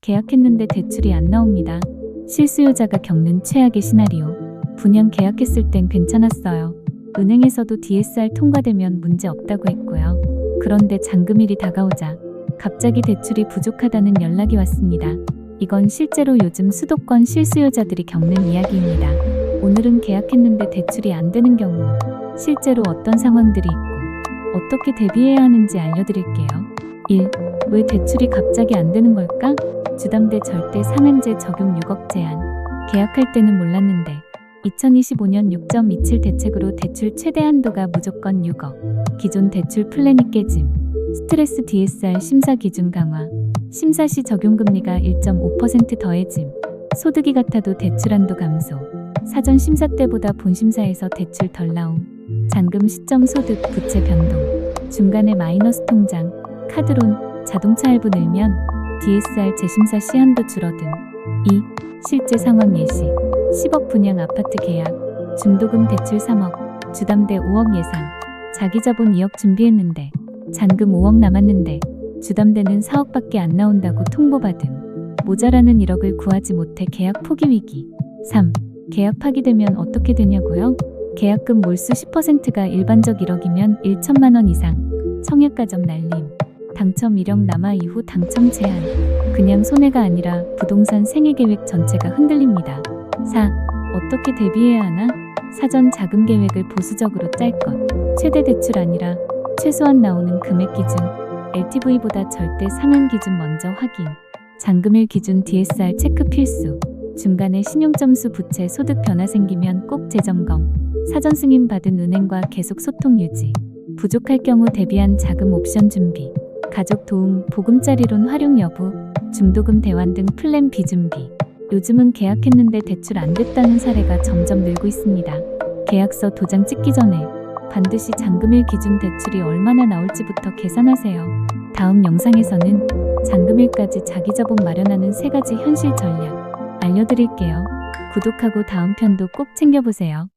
계약했는데 대출이 안 나옵니다. 실수요자가 겪는 최악의 시나리오. 분양 계약했을 땐 괜찮았어요. 은행에서도 DSR 통과되면 문제 없다고 했고요. 그런데 잔금일이 다가오자 갑자기 대출이 부족하다는 연락이 왔습니다. 이건 실제로 요즘 수도권 실수요자들이 겪는 이야기입니다. 오늘은 계약했는데 대출이 안 되는 경우 실제로 어떤 상황들이 있고 어떻게 대비해야 하는지 알려드릴게요. 1. 왜 대출이 갑자기 안 되는 걸까? 주담대 절대 상한제 적용 6억 제한. 계약할 때는 몰랐는데 2025년 6.27 대책으로 대출 최대 한도가 무조건 6억. 기존 대출 플랜이 깨짐. 스트레스 DSR 심사 기준 강화. 심사 시 적용 금리가 1.5% 더해짐. 소득이 같아도 대출 한도 감소. 사전 심사 때보다 본 심사에서 대출 덜 나옴. 잔금 시점 소득 부채 변동. 중간에 마이너스 통장, 카드론, 자동차 할부 늘면 DSR 재심사 시한도 줄어듦. 2. 실제 상황 예시. 10억 분양 아파트 계약. 중도금 대출 3억. 주담대 5억 예상. 자기 자본 2억 준비했는데 잔금 5억 남았는데 주담대는 4억밖에 안 나온다고 통보받음. 모자라는 1억을 구하지 못해 계약 포기 위기. 3. 계약 파기되면 어떻게 되냐고요? 계약금 몰수 10%가 일반적 1억이면 1천만 원 이상. 청약가점 날림. 당첨 1억 남아 이후 당첨 제한. 그냥 손해가 아니라 부동산 생애 계획 전체가 흔들립니다. 4. 어떻게 대비해야 하나? 사전 자금 계획을 보수적으로 짤 것. 최대 대출 아니라 최소한 나오는 금액 기준. LTV보다 절대 상한 기준 먼저 확인. 잔금일 기준 DSR 체크 필수. 중간에 신용점수 부채 소득 변화 생기면 꼭 재점검. 사전 승인 받은 은행과 계속 소통 유지. 부족할 경우 대비한 자금 옵션 준비. 가족 도움, 보금자리론 활용 여부, 중도금 대환 등 플랜 비준비. 요즘은 계약했는데 대출 안 됐다는 사례가 점점 늘고 있습니다. 계약서 도장 찍기 전에 반드시 잔금일 기준 대출이 얼마나 나올지부터 계산하세요. 다음 영상에서는 잔금일까지 자기 자본 마련하는 세 가지 현실 전략 알려드릴게요. 구독하고 다음 편도 꼭 챙겨보세요.